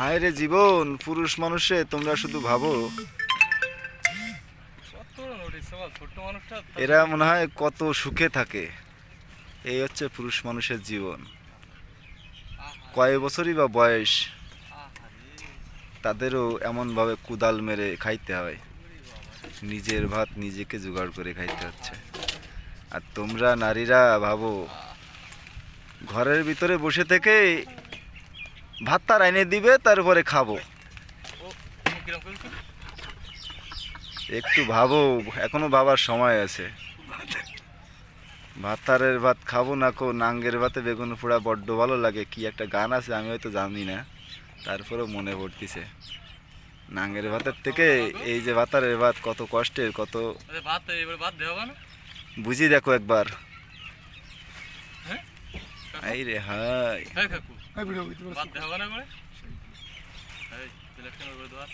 হায় রে জীবন, পুরুষ মানুষে, তোমরা শুধু ভাবো। এরা মনে হয় কত সুখে থাকে। এই হচ্ছে পুরুষ মানুষের জীবন। কয় বছরই বা বয়স, তাদেরও এমনভাবে কুদাল মেরে খাইতে হয়। নিজের ভাত নিজেকে জোগাড় করে খাইতে হচ্ছে। আর তোমরা নারীরা ভাবো, ঘরের ভিতরে বসে থেকে ভাত তার এনে দিবে তারপরে খাব। একটু ভাবো এখনও ভাবার সময় আছে। ভাতারের ভাত খাব না কো নাঙ্গের ভাতে বেগুন পোড়া বড্ড ভালো লাগে। কি একটা গান আছে আমি হয়তো জানি না। তারপরেও মনে পড়তিছে। নাঙ্গের ভাতের থেকে এই যে ভাতারের ভাত কত কষ্টের কত বুঝি দেখো একবার। এই রে হাই ভিডিও করে ভাত